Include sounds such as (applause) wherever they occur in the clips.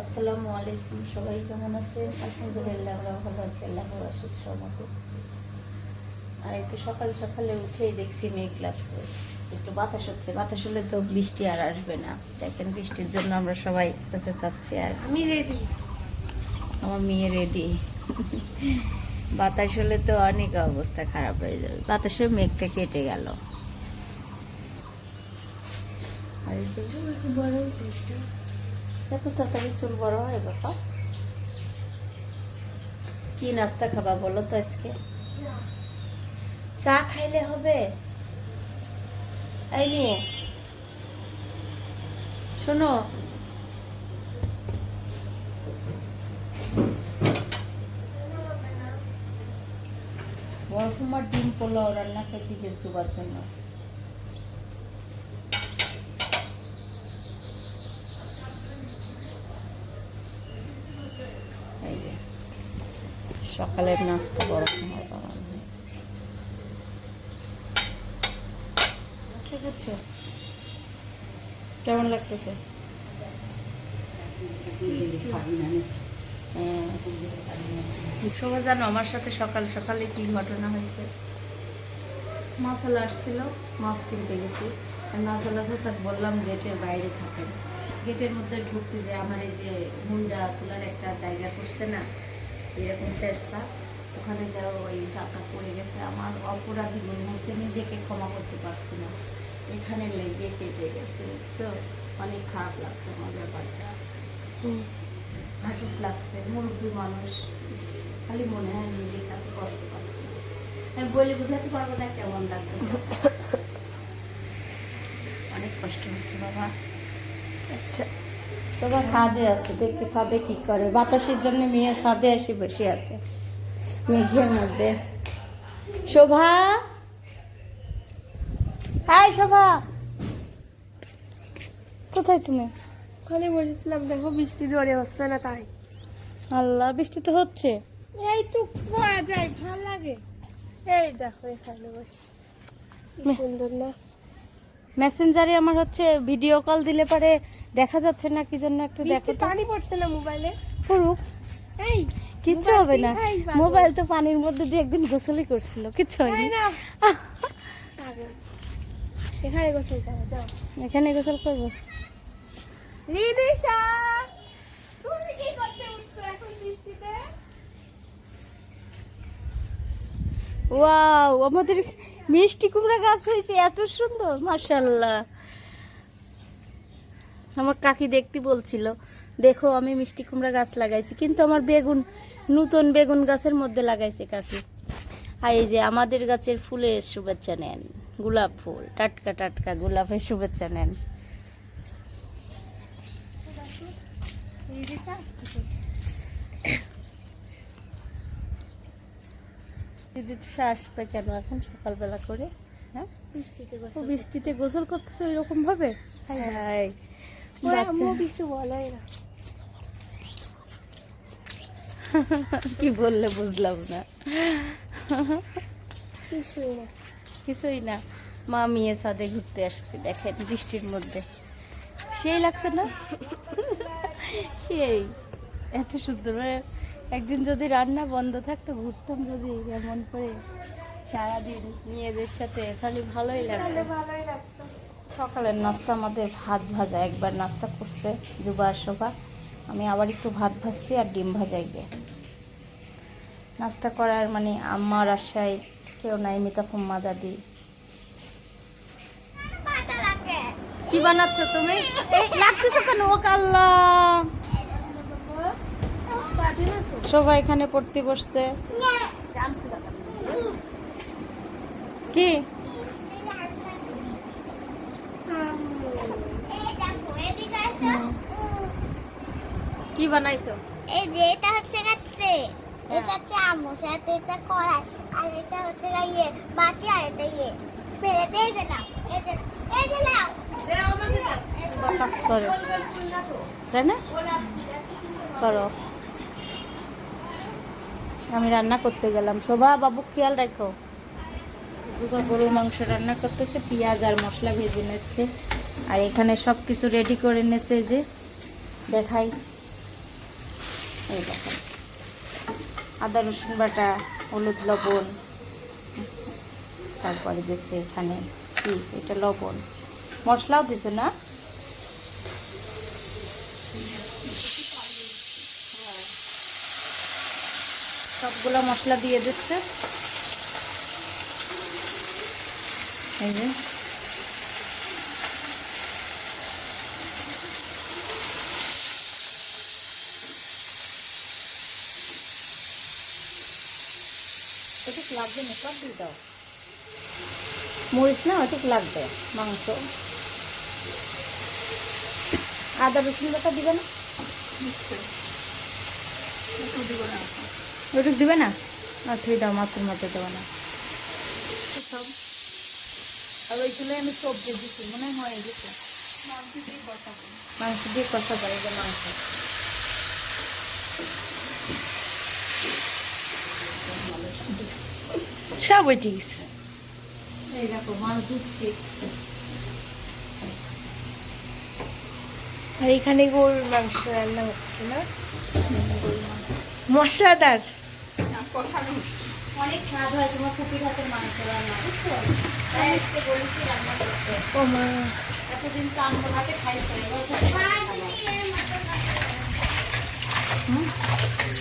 আসসালামু আলাইকুম সবাই কেমন আছেন? আলহামদুলিল্লাহ আমরা ভালো আছি আল্লাহ আশিস সহমতে আর এই তো সকাল সকালে উঠেই দেখছি মেঘ লাগছে। একটু বাতাস হচ্ছে বাতাস হলে তো বৃষ্টি আর আসবে না। দেখেন বৃষ্টির জন্য আমরা সবাই কাছে চাচ্ছি আর আমি রেডি আমার মেয়ে রেডি বাতাস হলে তো অনেক অবস্থা খারাপ হয়ে যাবে। বাতাসে মেঘটা কেটে গেল। আর বড় এত তাড়াতাড়ি চুল বড় হয়, বাবা। কি নাস্তা খাবা বলো তো আজকে? চা খাইলে হবে। এই মেয়ে, শোনো। বরফুমার ডিম পোলাও রান্না করতে গেছি জন্য এই যে সকালের নাস্তা বড় সময় বানানো নাস্তা করছ কেমন লাগতেছে। সবাই জানো আমার সাথে সকাল সকালে কি ঘটনা হয়েছে? মাসালা আসছিল মাছ কিনতে গেছি। আর স্যার বললাম গেটের বাইরে থাকেন। গেটের মধ্যে ঢুকতে যে আমার এই যে হুন্ডা তোলার একটা জায়গা করছে না এরকম তেরসা ওখানে যাও ওই চাচা পড়ে গেছে আমার অপরাধী মনে হচ্ছে নিজেকে ক্ষমা করতে পারছি না। এখানে লেগে কেটে গেছে বুঝছ? অনেক খারাপ লাগছে আমার ব্যাপারটা। হাঁটুক লাগছে মুরব্বী মানুষ খালি মনে হয় নিজের কাছে কষ্ট পাচ্ছি। আমি বলে বুঝাতে পারব না কেমন লাগতেছে। (coughs) অনেক কষ্ট হচ্ছে বাবা। আচ্ছা। সবার সাদে আছে দেখি সাদে কি করে। বাতাসের জন্য মেয়ে সাদে এসে বসে আছে। মেঘের মধ্যে। শোভা? হাই শোভা। কোথায় তুমি? ওখানে বসেছিলাম দেখো বৃষ্টি জোরে হচ্ছে না তাই। আল্লাহ বৃষ্টি তো হচ্ছে। এইটুক পড়া যায় ভালো লাগে। এই দেখো এখানে বসে। সুন্দর না? মেসেঞ্জারে আমার হচ্ছে ভিডিও কল দিলে পরে দেখা যাচ্ছে না কি জন্য একটু দেখো পানি পড়ছে না মোবাইলে পুরুক এই কিচ্ছু হবে না। মোবাইল তো পানির মধ্যে দিয়ে একদিন গোসলই করছিল কিচ্ছু হয়নি। না এখানে গোসল করা যাও। এখানে গোসল করব। রিদিশা তুমি কি করতে উঠছো এখন বৃষ্টিতে ওয়াও আমাদের মিষ্টি কুমড়া গাছ হয়েছে, এত সুন্দর মাশাল্লাহ আমার কাকি দেখতে বলছিল, দেখো, আমি মিষ্টি কুমড়া গাছ লাগাইছি, কিন্তু আমার বেগুন, নতুন বেগুন গাছের মধ্যে লাগাইছে কাকি। আর এই যে আমাদের গাছের ফুলের শুভেচ্ছা নেন, গোলাপ ফুল, টাটকা টাটকা গোলাপের শুভেচ্ছা নেন। আসতেছে দিদি তো আসবে কেন এখন সকালবেলা করে? হ্যাঁ? বৃষ্টিতে ও গোসল বৃষ্টিতে গোসল করতেছে ওই রকম ভাবে হাই আম্মু কিছু বলে না। কি বললে বুঝলাম না। কিছুই না। কিছুই না। মা মেয়ে সাদে ঘুরতে আসছে দেখেন বৃষ্টির মধ্যে। সেই লাগছে না? সেই। এত সুন্দর একদিন যদি রান্না বন্ধ থাকতো ঘুরতাম যদি এমন করে সারাদিন মেয়েদের সাথে খালি ভালোই লাগতো। ভালোই লাগতো। সকালের নাস্তা আমাদের ভাত ভাজা একবার নাস্তা করছে যুবা শোভা। আমি আবার একটু ভাত ভাজছি আর ডিম ভাজাই যে। নাস্তা করার মানে আমার আশায় কেউ নাই মিতা ফুম্মা দাদি কি বানাচ্ছ তুমি? এই লাগতেছে কেন? ও কাল্লা। শোভা এখানে পড়তে বসছে। কি? কি বানাইছো? এই যে এটা হচ্ছে গা ট্রে। এটা চামচ আর এটা কড়াই আর এটা হচ্ছে ইয়ে বাটি আর এটা ইয়ে। ফেলে এই যে নাও এই যে নাও। কাজ করো। তাই না? করো। আমি রান্না করতে গেলাম। শোভা, বাবু, খেয়াল রাখো। সুজুকা গরুর মাংস রান্না করতেছে, পেঁয়াজ আর মশলা ভেজে নিচ্ছে। আর এখানে সব কিছু রেডি করে নেছে যে, দেখাই। এই দেখেন আদা, রসুন বাটা, হলুদ, লবণ। তারপরে দিচ্ছে এখানে কি? এটা লবণ। মশলাও দিছে না? সবগুলো মশলা দিয়ে দিচ্ছে। এই যে। মরিচ না ওটুক লাগবে, মাংস। আদা রসুন বাটা দিবে না। ওটুক দিবে না? আর তুই দাও মাছের মধ্যে দেবো না। সব। আর আমি সবজি দিচ্ছি মনে হয় গেছে মাংস দিয়ে কষা যে মাংস। সব হয়ে গেছে এই দেখো মাছ ধুচ্ছি আর এখানে গরুর মাংস রান্না হচ্ছে না? মশলাদার। অনেক স্বাদ হয় তোমার ফুপির হাতের মাংস রান্না বুঝছ? তাই আজকে বলেছি রান্না করতে। এতদিন তো আমার হাতে খাইছো এবার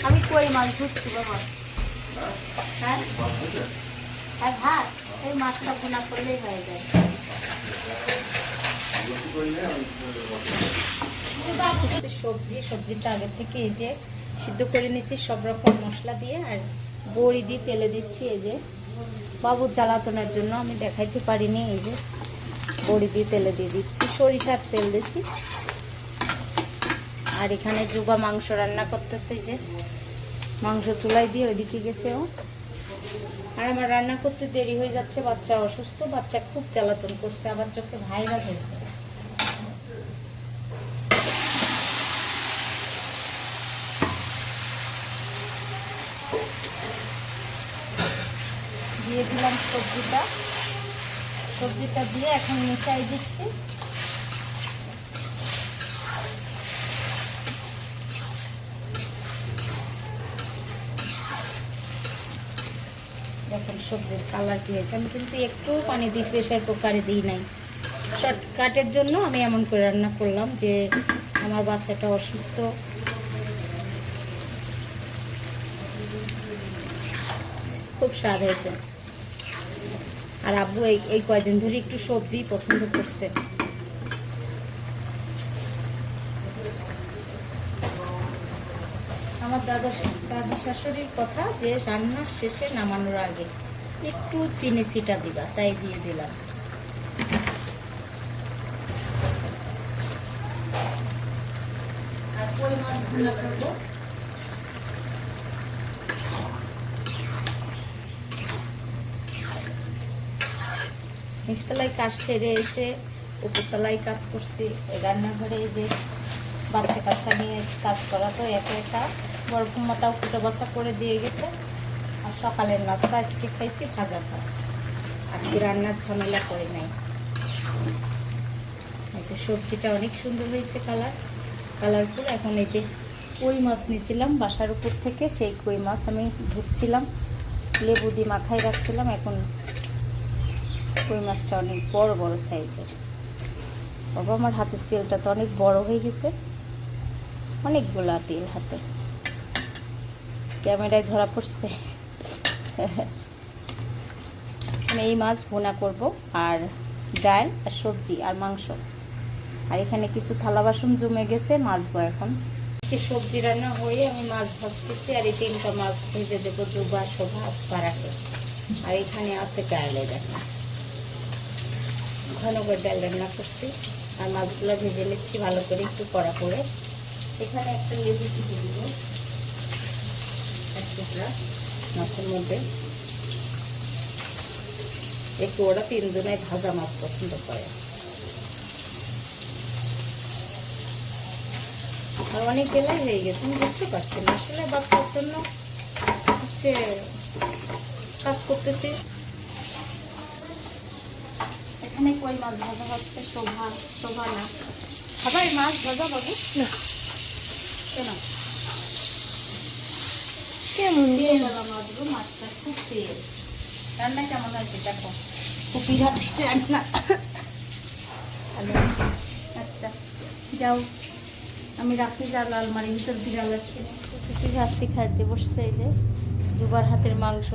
আমি কই মাছ ধুচ্ছি বাবা? হ্যাঁ? আর ভাত? এই মাছটা ভুনা করলেই হয়ে যায়। সবজি সবজিটা আগের থেকে এই যে সিদ্ধ করে নিচ্ছি সব রকম মশলা দিয়ে আর বড়ি দিয়ে তেলে দিচ্ছি এই যে বাবুর জ্বালাতনের জন্য। আমি দেখাইতে পারিনি এই যে বড়ি দিয়ে তেলে দিয়ে দিচ্ছি। সরিষার তেল দিছি। আর এখানে যুগা মাংস রান্না করতেছে যে। মাংস চুলাই দিয়ে ওইদিকে গেছে ও। আর আমার রান্না করতে দেরি হয়ে যাচ্ছে, বাচ্চা অসুস্থ, বাচ্চা খুব জ্বালাতন করছে, আবার চোখে ভাইরাস হয়েছে। দিয়ে দিলাম সবজিটা। সবজিটা দিয়ে এখন মিশাই দিচ্ছি। দেখুন সবজির কালার কি হয়েছে। আমি কিন্তু একটু পানি দিয়ে প্রেশার কুকারে দিই নাই। শর্টকাটের জন্য আমি এমন করে রান্না করলাম যে আমার বাচ্চাটা অসুস্থ। খুব স্বাদ হয়েছে। আর আব্বু এই এই কয়দিন ধরে একটু সবজি পছন্দ করছে। আমার দাদা দাদি শাশুড়ির কথা যে রান্নার শেষে নামানোর আগে একটু চিনি চিটা দিবা, তাই দিয়ে দিলাম। আর কই মাছ ভুনা করব? নিচতলায় কাজ সেরে এসে উপরতলায় কাজ করছি। রান্নাঘরে যে বাচ্চা কাচ্চা নিয়ে কাজ করা তো একা একা। বরফ মাতাও কুটো বাসা করে দিয়ে গেছে। আর সকালের নাস্তা আজকে খাইছি ভাজা ভাত। আজকে রান্নার ঝামেলা করে নাই। তো সবজিটা অনেক সুন্দর হয়েছে কালার। কালারফুল। এখন এই যে কই মাছ নিয়েছিলাম বাসার উপর থেকে, সেই কই মাছ আমি ধুচ্ছিলাম। লেবু দিয়ে মাখায় রাখছিলাম। এখন কই মাছটা অনেক বড় বড় সাইজের। বাবা, আমার হাতের তেলটা তো অনেক বড় হয়ে গেছে। অনেকগুলা তেল হাতে। ক্যামেরায় ধরা পড়ছে। আমি এই মাছ ভুনা করব, আর ডাল, আর সবজি, আর মাংস। আর এখানে কিছু থালা বাসন জমে গেছে মাছবো এখন। সবজি রান্না হয়ে আমি মাছ ভাজতেছি, আর এই তিনটা মাছ ভেজে দেবো জুবা শোভা পাড়াকে আর এখানে আছে ডালে দেখা ঘন করে ডাল রান্না করছি। আর মাছগুলো ভেজে নিচ্ছি ভালো করে একটু কড়া করে। এখানে একটা লেবু চিপে দিব। এক টুকরা মাছের মধ্যে। একটু ওরা তিনজনে ভাজা মাছ পছন্দ করে। আর অনেক বেলায় হয়ে গেছে, আমি বুঝতে পারছি না। আসলে বাচ্চার জন্য হচ্ছে কাজ করতেছি। এখানে কই মাছ ভাজা হচ্ছে? শোভা শোভা না। খাবার মাছ ভাজা বাবু না। কেন কেমন? আলা মাছগুলো মাছটা খুব তেল রান্না কেমন হয়েছে দেখো? কুপির হাতে রান্না। ভালো আচ্ছা যাও। আমি রাখি যাও আলমারির ভিতর বিড়াল আসবে কুপির হাতে খাইতে বসছে এই যে। জুবার হাতের মাংস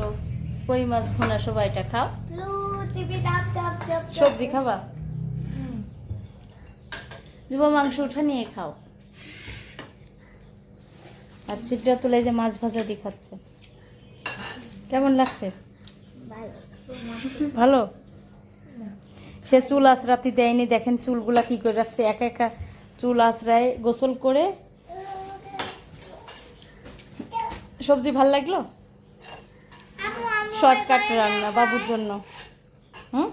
কই মাছ ভোনা সবাইটা খাও। সবজি খাবা? জুবা মাংস উঠা নিয়ে খাও। আর সিটটা তুলে যে মাছ ভাজা দিয়ে খাচ্ছে। কেমন লাগছে? ভালো। সে চুল আঁচড়াতে দেয়নি। দেখেন চুলগুলা কি করে রাখছে। একা একা চুল আঁচড়ায় গোসল করে। সবজি ভালো লাগল? শর্টকাট রান্না। বাবুর জন্য। হুম?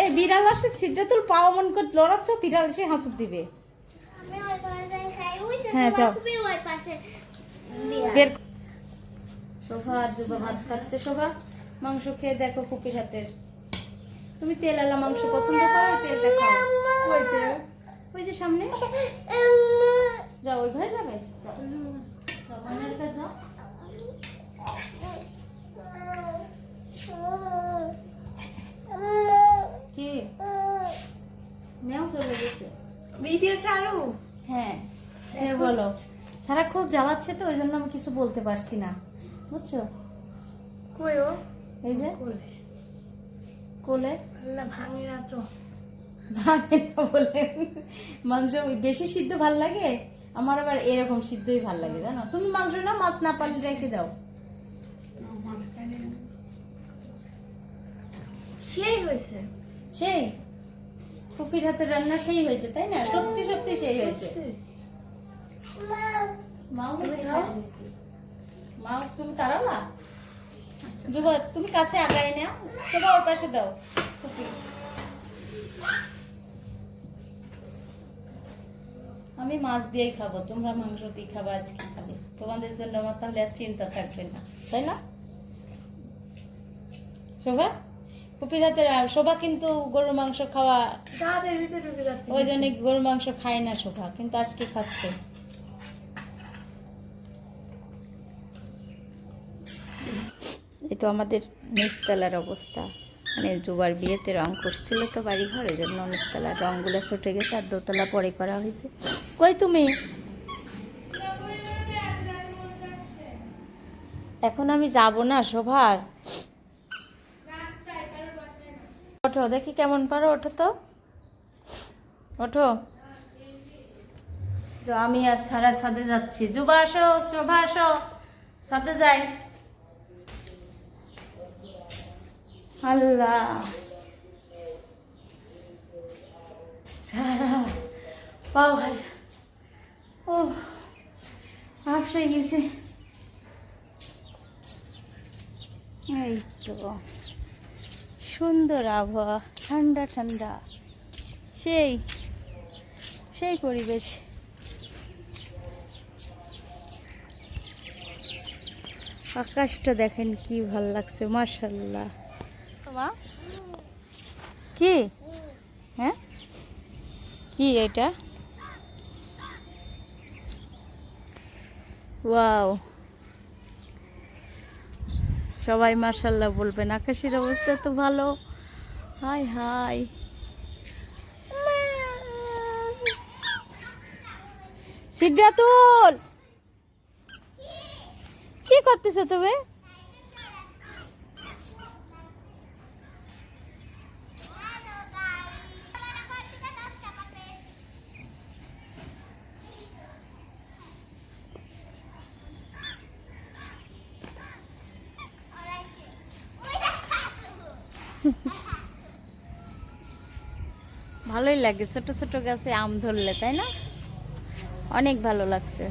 এই বিড়াল আসে সিটটা তুল পাও মন করে লড়াচ্ছ বিড়াল এসে হাঁচুর দিবে। হ্যাঁ, যাও। বের শোভা আর যুবা ভাত খাচ্ছে শোভা। মাংস খেয়ে দেখো কুপির হাতের। তুমি তেল আলা মাংস পছন্দ করো তেলটা খাও। ওই যে সামনে। যাও ওই ঘরে জ্বালাচ্ছে তো ওই জন্য আমি কিছু বলতে পারছি না। বুঝছ? কই ও? এই যে। কোলে? না ভাঙে না তো। ভাঙে না বলে। মাংস বেশি সিদ্ধ ভালো লাগে আমার আবার এরকম সিদ্ধই ভালো লাগে জানো? তুমি মাংস না মাছ না পারলে রেখে দাও। সেই হয়েছে। সেই? ফুপির হাতের রান্না সেই হয়েছে তাই না? সত্যি সত্যি সেই হয়েছে। মাও হয়েছে, খাও? হয়েছে। মাও তুমি তুমি কাছে আগায় নাও সবা ওর পাশে দাও। আমি মাছ দিয়েই খাব তোমরা মাংস দিয়ে খাব আজকে খাবে? তোমাদের জন্য আমার তাহলে আর চিন্তা থাকবে না তাই না? শোভা? ফুপির হাতের আর শোভা কিন্তু গরুর মাংস খাওয়া ওই জন্য গরুর মাংস খায় না শোভা কিন্তু আজকে খাচ্ছে এই তো আমাদের নিচতলার অবস্থা। মানে জুবার বিয়েতে রং করছিল তো বাড়ি ঘর ওই জন্য নিচতলার রঙগুলো ছুটে গেছে আর দোতলা পরে করা হয়েছে। কই তুমি? এখন আমি যাব না শোভার। ওঠো, দেখি কেমন পারো, ওঠো তো। ওঠো। তো আমি আর সারা ছাদে যাচ্ছি। যুবা আসো, শোভা আসো। সাথে যাই। আল্লাহ। সারা পাও ভাই ও আপসে গেছে। এই তো, সুন্দর আবহাওয়া, ঠান্ডা ঠান্ডা। সেই সেই পরিবেশ। আকাশটা দেখেন কি ভালো লাগছে মার্শাল্লাহ কি? হ্যাঁ? কি এটা? ওয়াও। সবাই মার্শাল্লাহ বলবেন, আকাশের অবস্থা তো ভালো। Hi hi. সিদ্ধাতুল কি করতেছো তুমি? ভালোই লাগে। ছোট ছোট গাছে আম ধরলে, তাই না? অনেক ভালো লাগছে।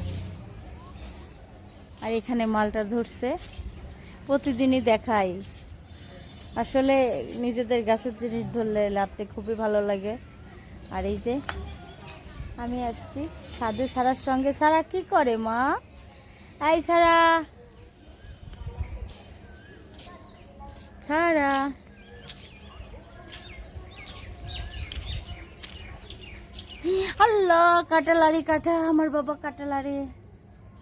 আর এখানে মালটা ধরছে। প্রতিদিনই দেখাই। আসলে নিজেদের গাছের জিনিস ধরলে লাভতে খুবই ভালো লাগে। আর এই যে, আমি আসছি সাদে সারার সঙ্গে। সারা কি করে, মা? এই সারা। সারা। আল্লাহ কাটালারি কাটা আমার বাবা কাটালারি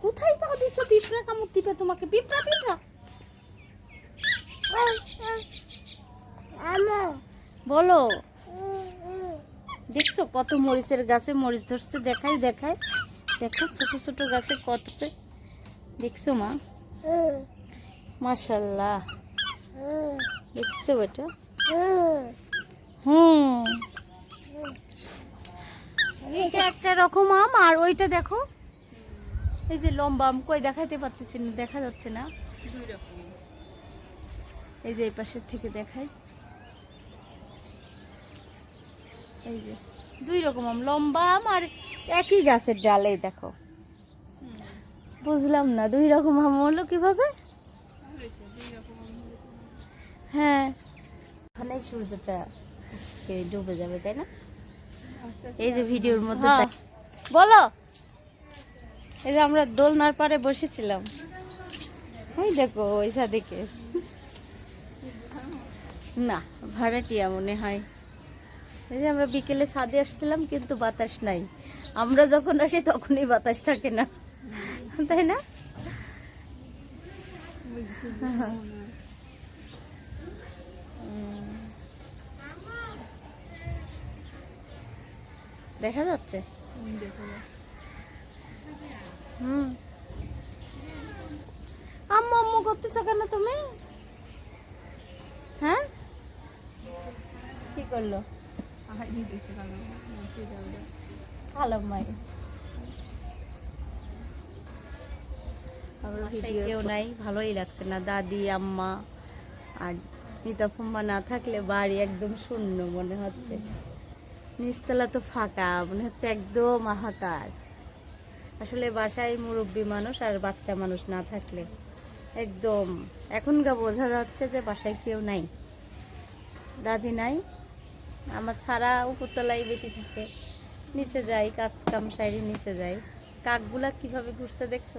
কোথায় পাও দিছো? পিঁপড়া কামড় দিবে তোমাকে। পিঁপড়া পিঁপড়া। আমো। বলো। দেখছ কত মরিচের গাছে মরিচ ধরছে? দেখাই দেখাই। দেখো ছোট ছোট গাছে কতছে। দেখছ মা? মাশাল্লাহ। দেখছ বেটা হুম। এটা একটা রকম আম, আর ওইটা দেখো। এই যে লম্বা আম, কই দেখাইতে পারতেছি না, দেখা যাচ্ছে না। এই যে এই পাশের থেকে দেখাই। এই যে, দুই রকম আম, লম্বা আম আর একই গাছের ডালে দেখো। বুঝলাম না, দুই রকম আম হলো কীভাবে? হ্যাঁ। ওখানে সূর্যটা ডুবে যাবে, তাই না? এই যে ভিডিওর মধ্যে দেখ- বলো। এই যে আমরা দোলনার পারে বসেছিলাম। ওই দেখো ওই সাদিকে। না ভাড়াটিয়া মনে হয়। এই যে আমরা বিকেলে ছাদে আসছিলাম কিন্তু বাতাস নাই। আমরা যখন আসি তখনই বাতাস থাকে না। তাই না? দেখা যাচ্ছে? হুম আম্মু আম্মু করতেছো কেন তুমি? হ্যাঁ? কি করল? ভালো মাই। কেউ নাই ভালোই লাগছে না। দাদি আম্মা আর মিতা ফুম্মা না থাকলে বাড়ি একদম শূন্য মনে হচ্ছে। নিচতলা তো ফাঁকা, মনে হচ্ছে একদম হাহাকার আসলে বাসায় মুরব্বী মানুষ আর বাচ্চা মানুষ না থাকলে একদম এখনকার বোঝা যাচ্ছে যে বাসায় কেউ নাই, দাদি নাই, আমার ছাড়া উপরতলায় বেশি থাকে। নিচে যাই, কাজ কাম সাইডে নিচে যাই। কাকগুলা কীভাবে ঘুরছে দেখছ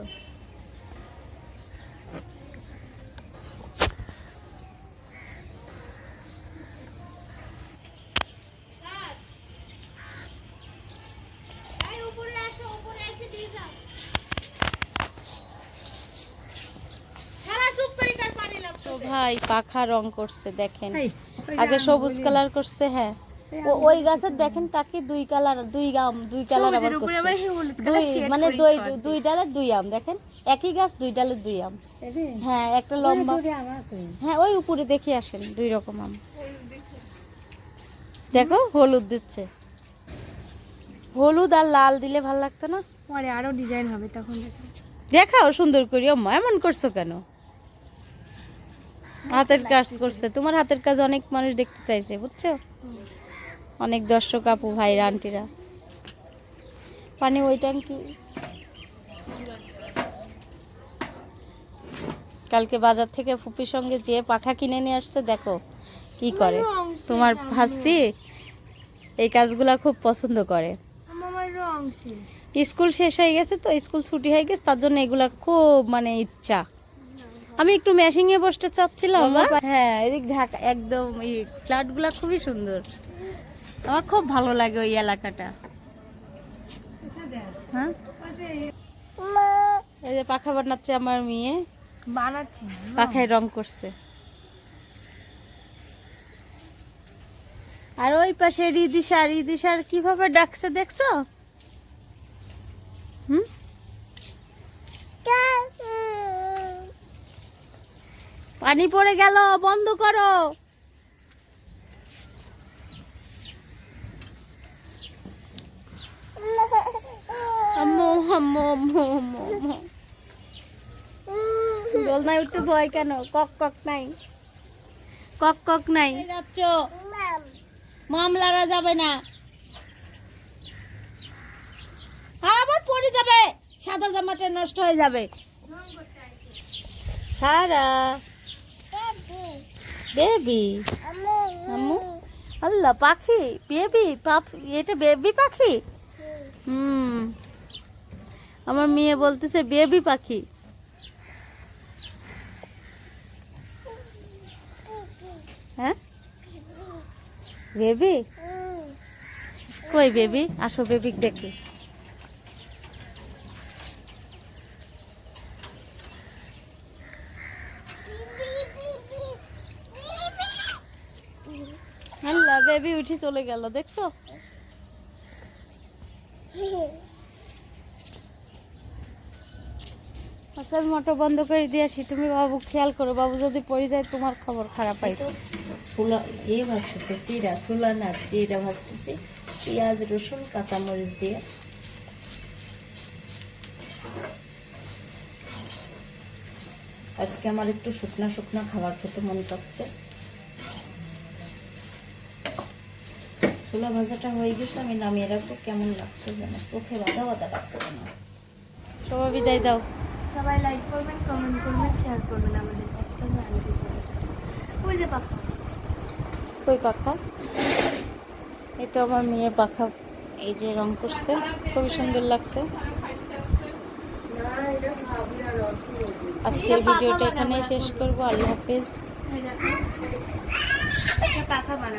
উপরে আসো উপরে এসে দিয়ে যাও তো ভাই পাখা রং করছে দেখেন। আগে সবুজ কালার করছে হ্যাঁ। ওই গাছের দেখেন কাকি দুই কালার দুই আম দুই কালার আবার মানে দুই দুই ডালের দুই আম দেখেন? একই গাছ দুই ডালের দুই আম। হ্যাঁ একটা লম্বা। হ্যাঁ ওই উপরে দেখে আসেন দুই রকম আম। দেখো হলুদ দিচ্ছে। হলুদ আর লাল দিলে ভালো লাগতো না? পরে আরও ডিজাইন হবে তখন দেখো। দেখাও সুন্দর করি আম্মা এমন করছ কেন? হাতের কাজ করছে। তোমার হাতের কাজ অনেক মানুষ দেখতে চাইছে বুঝছ? অনেক দর্শক আপু ভাইরা আন্টিরা। পানি ওই ট্যাঙ্কি। কালকে বাজার থেকে ফুপির সঙ্গে যে পাখা কিনে নিয়ে আসছে দেখো কি করে। তোমার ভাস্তি এই কাজগুলা খুব পছন্দ করে। স্কুল শেষ হয়ে গেছে তো স্কুল ছুটি হয়ে গেছে তার জন্য এগুলা খুব মানে ইচ্ছা। আমি একটু মেশিং এ বসতে চাচ্ছিলাম। হ্যাঁ এদিক ঢাকা একদম এই ফ্ল্যাটগুলা খুবই সুন্দর। আমার খুব ভালো লাগে ওই এলাকাটা। হ্যাঁ? এই যে পাখা বানাচ্ছে আমার মেয়ে। বানাচ্ছি। পাখায় রং করছে। আর ওই পাশে রিদিশা রিদিশার কীভাবে ডাকছে দেখছ? হুম? পানি পড়ে গেল, বন্ধ করো। আম্মু আম্মু উঠতে ভয় কেন? কক কক নাই। কক কক নাই। যাচ্ছ? মামলারা যাবে না। আবার পড়ে যাবে। সাদা জামাটা নষ্ট হয়ে যাবে। সারা। বেবি? আম্মু? আল্লাহ, পাখি? বেবি? পাপ এটা বেবি পাখি? হুম। আমার মেয়ে বলতেছে বেবি পাখি। হ্যাঁ? বেবি? কই বেবি? আসো বেবি দেখি বেবি উঠি চলে গেল, দেখছ? আচ্ছা মোটর বন্ধ করে দিয়ে আসি। তুমি বাবু, খেয়াল করো, বাবু যদি পড়ে যায়, তোমার খবর খারাপ হয়। চিরা না চিরা পেঁয়াজ, রসুন, কাঁচামরিচ দিয়ে। আজকে আমার একটু শুকনা শুকনা খাবার খেতে মন করছে ছোলা ভাজাটা হয়ে গেছে আমি নামিয়ে রাখব। কেমন লাগছে যেন? চোখে বাধা বাধা লাগছে কেন সবাই বিদায় দাও। সবাই লাইক করবেন কমেন্ট করবেন শেয়ার করবেন আমাদের কাছে আমি ওই যে পাখা। কই পাখা? এই তো আমার মেয়ে পাখা এই যে রং করছে খুবই সুন্দর লাগছে। আজকের ভিডিওটা এখানেই শেষ করব আল্লাহ হাফেজ। পাখা বানা